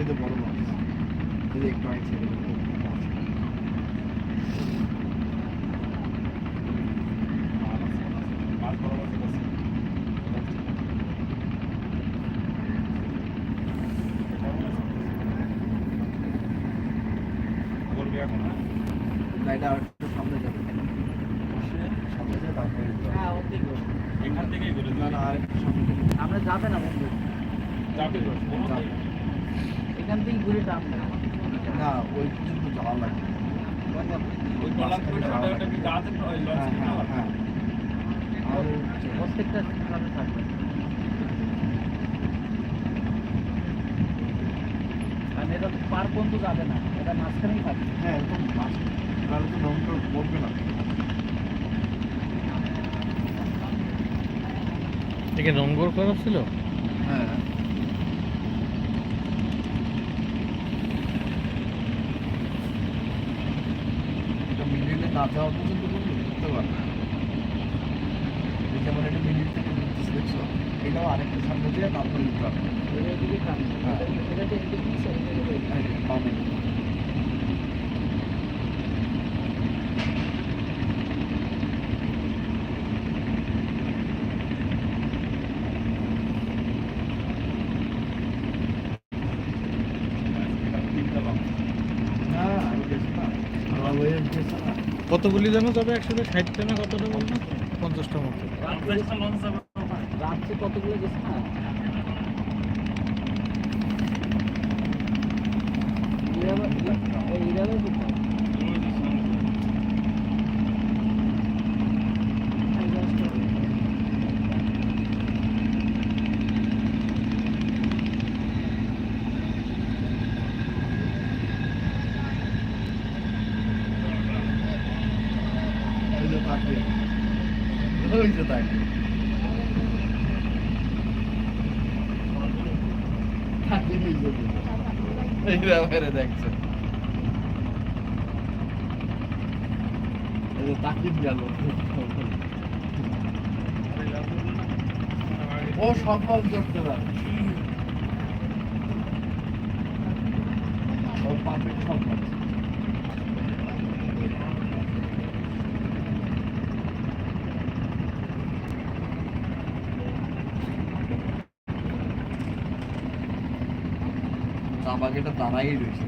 চাইতে বড় মাছ এই একটু আগে ছেড়ে করবে এখন হ্যাঁ? একটু সামনে যাবে। সামনে যাবে তারপরে হ্যাঁ এখান থেকেই করে না আর একটু সামনে আমরা যাবে না বন্ধু। যাবে। এখান থেকে ঘুরে টান না না ওই পর্যন্ত যাওয়া লাগবে। প্রত্যেকটা থাকবে। কারণ এটা পার পর্যন্ত যাবে না এটা মাঝখানেই থাকবে। হ্যাঁ একদম তাহলে তো পড়বে না। একে নোংর করা ছিল? হ্যাঁ এটা মিডিলে না যাওয়া পর্যন্ত বলব বুঝতে পারবে যেমন এটা মিডিল থেকে দেখছ এটাও আরেকটা সামনে দিয়ে তারপরে নিতে হবে এটা দিকে টান হ্যাঁ। এটা তো এদিকে পিছে, এদিকে ওইদিকে। এই যে, বামে। না, আমি গেছি না। আমার ওই গেছে না। কতগুলি যেন যাবে একসাথে ষাটটা না কতটা বলব পঞ্চাশটা মতো রাত্রে কতগুলো গেছে না ইরাবা- এই ইরাবা কোথায়? ওই যে তাকে। তাকিদ গেল। ও সফল করতে পারে ও পারফেক্ট সফল। আমাকে তারাই রয়েছে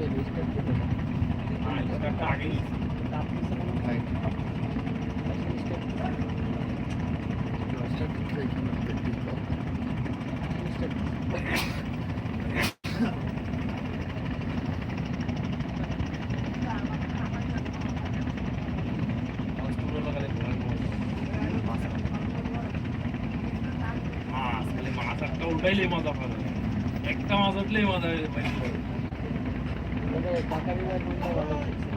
এই লিস্টটা কোথায়? আগে তার পিছনে কোনো তাই। লিস্টটা কোথায়? লিস্টটা মাছ খালি উঠাইলেই মজা পাবে একটা মাছ উঠলেই মজা পাই ওটা টাকা বিভাগ বন্ধ ভালো করছিল।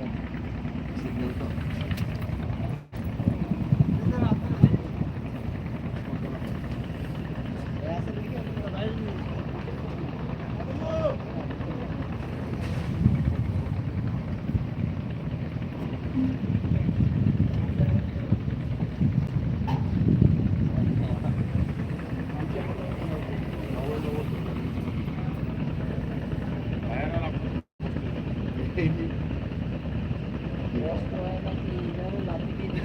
কষ্ট হয় নাকি এভাবে লাথি দিয়ে দিতে পারে? রবিবার- রবিবার ই আছে, এটা হচ্ছে আমার এই পা ব্যথা হওয়ার কারণে মাছ এনে দিলে তো এসে খাস না। না, তা-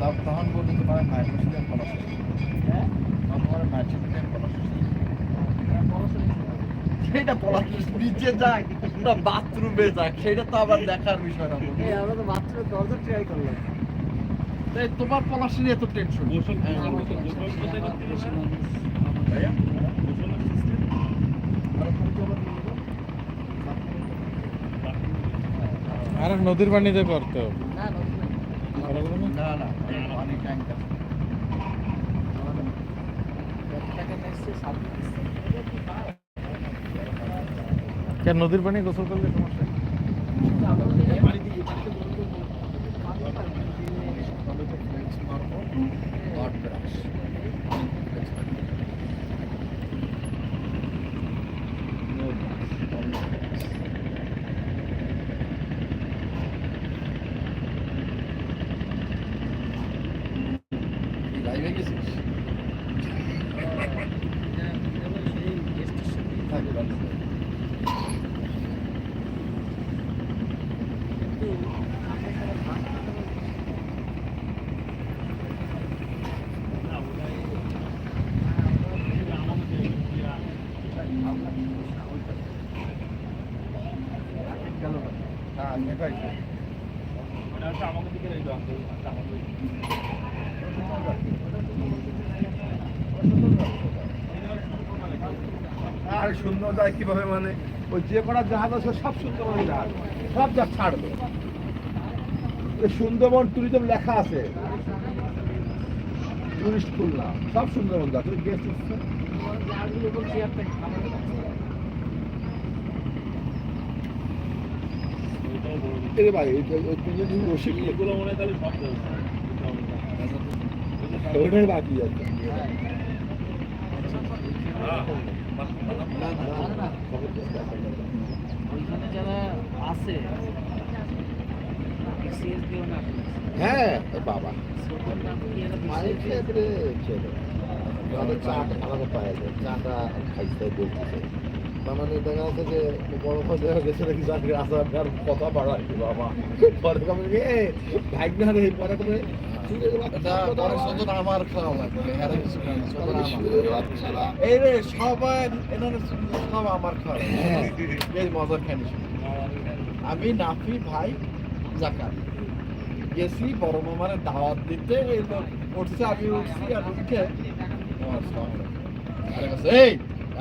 তখন বলতে তোমার মায়ের সাথে পড়া শেষ হ্যাঁ? তখন তোমার মায়ের সাথে পড়া শেষ হ্যাঁ, পড়াশোনা ছিল। সেটা পড়া নিচে যাক বাথরুমে যাক সেটা তো আবার দেখার বিষয় না আমরা তো বাথরুমের দরজা ট্রাই করলাম তাই তোমার পড়াশোনা নিয়ে এত টেনশন হ্যাঁ, আর নদীর পানিতে করতে হবে না নদী না। ভালো করে না? না না পানি ট্যাঙ্ক আছে ব্যাগটাকে নিয়ে এসছে, সামনে দিচ্ছে। কেন নদীর পানি গোসল করলে সমস্যা Thank you. আর সুন্দর যায় কীভাবে মানে ওই যে কটা জাহাজ আছে সব সুন্দরবন জাহাজ। সব যা ছাড়বে। সুন্দরবন ট্যুরিজম লেখা আছে। টুরিস্ট খুলনা। সব সুন্দরবন যা তুমি গেছিস তো? যাগুলো বলছি আপনি আমার এরে ভাই। এগুলো মনে হয় তাহলে সব ওটাই বাকি আছে। ওইখানে যারা আছে হ্যাঁ বাবা। মায়ের? ক্ষেত্রে ছেলে। চাটা আমাকে পাওয়া যায় চাটা খাইতে বলতেছে। তার মানে দেখা যাচ্ছে যে বড় দেখা গেছে নাকি চাকরি আসার আর কথা বাড়ায় বাবা? পরে কবে এ ভাই না রে পরে কবে আমার। খাওয়া লাগবে এই রে সবাই এনারা সব আমার খাওয়া মজার খানি আমি নাফি ভাই জাকার গেছি বড় মামার দাওয়াত দিতে উঠছে আমি উঠছি আর উঠে আমার কাছে, এই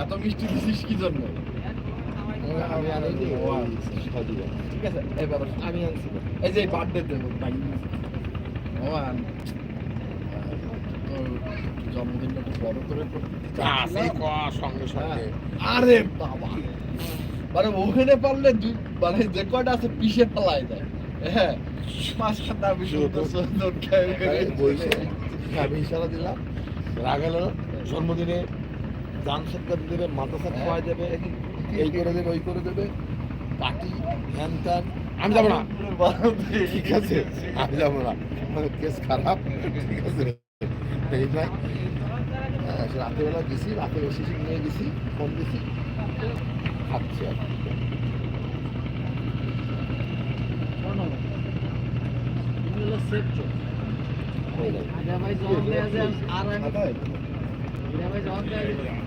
এত মিষ্টি দিছিস কি জন্য। ঠিক আছে এবার আমি আনছি। এই যে বার্থডে দেবো ভগবান। তোর জন্মদিনটা একটু বড় করে করতে সঙ্গে হ্যাঁ। আরে বাবা। মানে ওখানে পারলে মানে যে কয়টা আছে পিষে ফেলাই দেয় হ্যাঁ। পাঁচ খাতা আমি ইশারা দিলাম। রাগালো জন্মদিনে দান সৎকার দেবে মাদ্রাসা খাওয়াই দেবে এই করে দেবে ওই করে দেবে পার্টি হ্যান ত্যান। আমি যাব না। ঠিক আছে আমি যাব না। মানে কেস খারাপ ঠিক আছে। এই নাই হ্যাঁ, সে রাত্রেবেলা গেছি রাতে শিশু নিয়ে গেছি ফোন দিছি। খাচ্ছি আর আর আমি-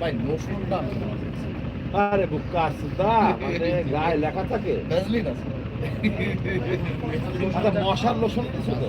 ভাই জবাব দাম আরে বুকা সুদা মানে গায়ে লেখা থাকে। ভ্যাসলিন আছে। আচ্ছা মশার লোশন কিছু তো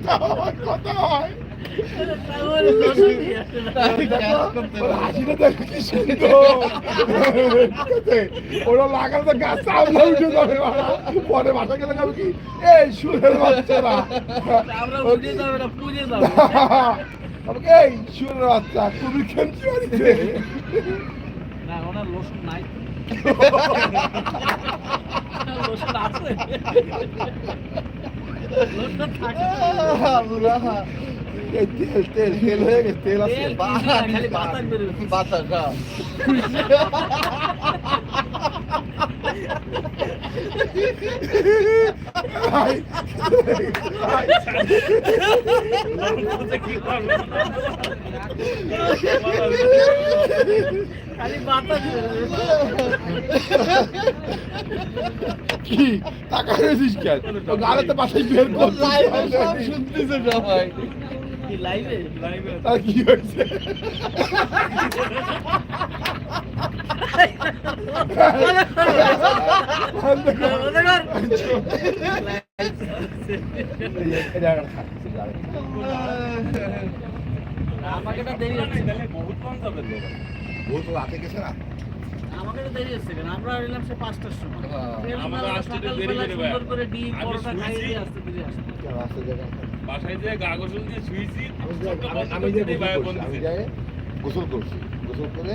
কথা হয় হয় ওর লাগালে তো গাছ সামনে উঠে যাবে পরে বাসা গেলে যাবে কি এই সুরের বাচ্চারা আমরা এই সুরের বাচ্চা তুমি খেমচি মারিছে না, ওনার রসুন নাই। রসুন আছে। তেল তেল তেল হয়ে গেছে তেল আছে তেল বাতাস খালি বাতাস বেরোচ্ছে। বাতাস হ্যাঁ। আই, আই, বলতে কি কি টাকা রেছিস কেন? গালে তো পাশে বের করছিস শুনতেছে সবাই। কি লাইভে? আর কি হয়েছে? আমাকে দেরি হচ্ছে। বহুত কম যাবে তো। রাতে গেছে না? আমাকে দেরি হচ্ছে কেন? আমরা এলাম সে পাঁচটার সময়। তেল আমাকে মারা আসতে দেরি করে সুন্দর করে ডিম পরোটা খাইয়ে দিয়ে আসতে দেরি আসতে বাসায় যে গা গোসল দিয়ে শুয়েছি আমি যে- আমি- বন্ধ আমি যে করতে যাই গোসল করছি গোসল করে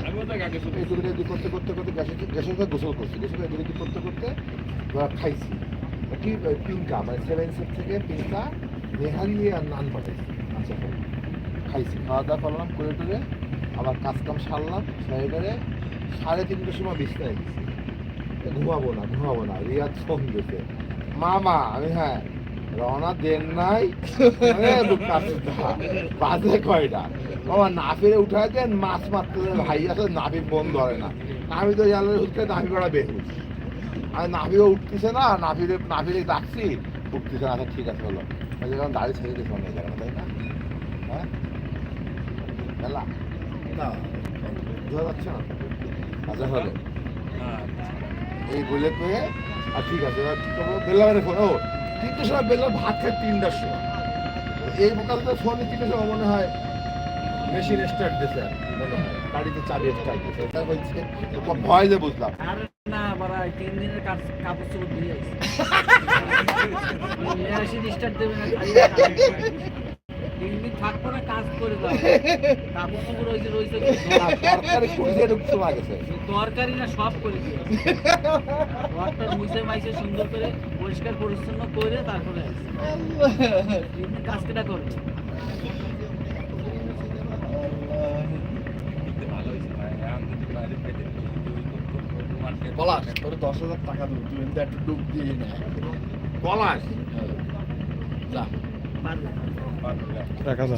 করতে করতে করতে গ্যাসের গ্যাসের করে গোসল করছি গোসল করে এদিকে করতে করতে খাইছি। কি পিঙ্কা মানে সেভেন সেট থেকে পিঙ্কা নেহারি আর নান পাঠাইছি। আচ্ছা খাইছি। খাওয়া দাওয়া করলাম করে টরে আবার কাজ কাম সারলাম, সারে করে সাড়ে তিনটের সময় বিছনায় গেছি। ঘুমাবো না ঘুমাবো না, রিয়াদ ফোন দিতে মামা, আমি হ্যাঁ রওনা দেন নাই। সুদ্ধা। বাজে কয়টা। বাবা না ফিরে উঠায় দেন, মাছ মারতে ভাই আছে নাভি ফোন ধরে না। আমি তো জানলে হুসকে নাভি করা বেহুস আর নাভিও উঠতেছে না নাভিরে নাভিরে ডাকছি, উঠতেছে না আচ্ছা ঠিক আছে, হলো। যখন দাড়ি ছেড়ে দিয়েছে অনেক জায়গা তাই না? হ্যাঁ? বেলা। না। বোঝা যাচ্ছে না? আচ্ছা হলো হ্যাঁ। এই বলে কয়ে আর ঠিক আছে এবার কি করব? বেল্লাবারে ফোন। ও তিনটের সময় বেল্লার ভাত খায় তিনটার সময়। এই বোকাল তো ফোনে তিনটের সময় মনে হয় মেশিন স্টার্ট দিয়েছে মনে হয়। গাড়িতে চাবি স্টার্ট দিয়েছে। তাই বলছে তো ভয় যে বুঝলাম না বাড়া তিন দিনের কাজ- কাপড় চোপড় ধুয়ে নিয়ে আসি ডিস্টার্ব দেবে না থাকব না কাজ করে দাও কাপড় রয়েছে রয়েছে তরকারি কুড়িয়ে ঢুকতে লাগেছে তরকারি না সব করে দিয়ে ঘরটা মুছে মাইছে সুন্দর করে পরিষ্কার পরিচ্ছন্ন করে তারপরে কাজ কেটা করবে? তোর দশ হাজার টাকা দেবো তুই একটু ডুব দিয়ে পলাশ। যা।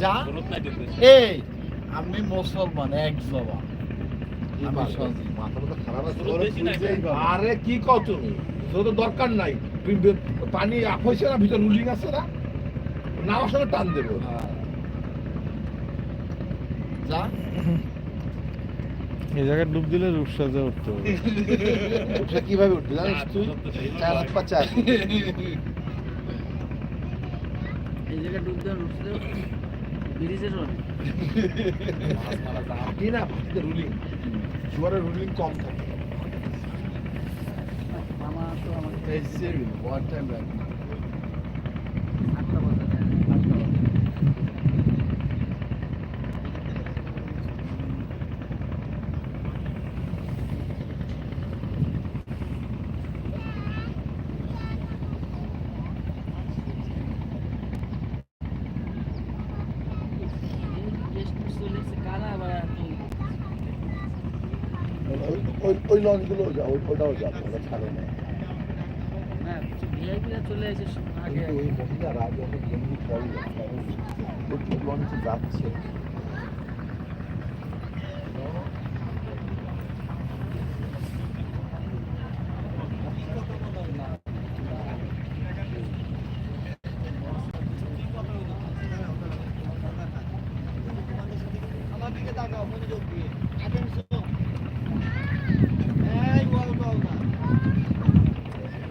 না। এই আমি মুসলমান এক জবান। আরে কি কও তুমি? তো দরকার নাই। পানি আপ হয়েছে না ভিতর রুলিং আছে না? নামার সঙ্গে টান দেবে। ও। যা। এই জায়গায় ডুব দিলে রূপসাজে উঠতে হবে। ওটা কীভাবে উঠবি জানিস তুই? চার হাত পা চার। জায়গায় ডুব দেওয়া উঠতে ব্রিজের কি না রুলিং জোয়ারের রুলিং কম থাকে। আমার তো আমার ওয়ান টাইম রাইট আটটা বাজে আটটা বাজে কারা আবার ওই- ওই- ওই লঞ্চগুলো ওটাও যাবে ওটা ছাড়ে না চলে আসে আগে ওই মহিলারা যখন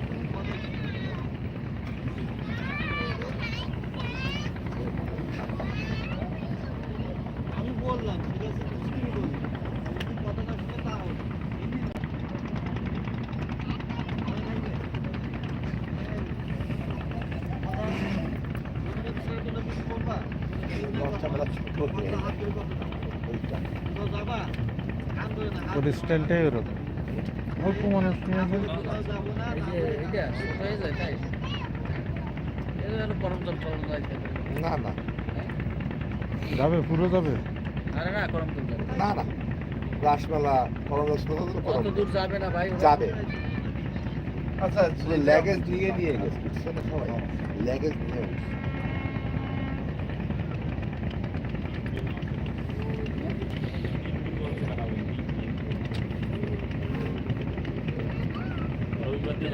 এমনি পড়ে ওই লঞ্চে যাচ্ছে আমি বললাম ঠিক আছে কথাটা শুনে তা হবে ওইটা ওর স্টাইলটাই ওরকম। অল্প মানুষ নিয়ে না না। যাবে পুরো যাবে? আরে না না। রাসমেলা কত দূর যাবে। না ভাই যাবে আচ্ছা ল্যাগেজ নিয়ে নিয়ে গেছে সবাই? ল্যাগেজ নিয়ে গেছে। রবিবার দিন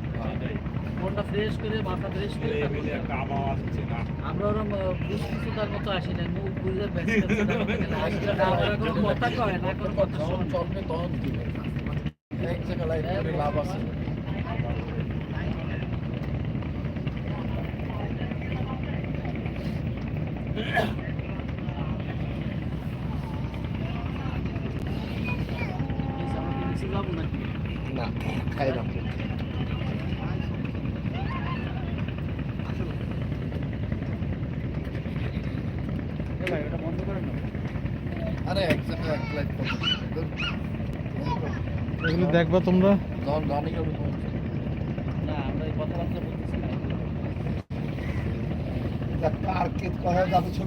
মনটা ফ্রেশ করে মাথা ফ্রেশ করে আমরা বুঝতেছি তার মতো আসি না মুখ বুঝে কথা কয় না কোনো কথা চলবে তখন এক জায়গায় লাভ আছে। না খাই না এটা বন্ধ করে না আরে এক জায়গায় এক লাইট এগুলো দেখবা তোমরা। না আমরা কথা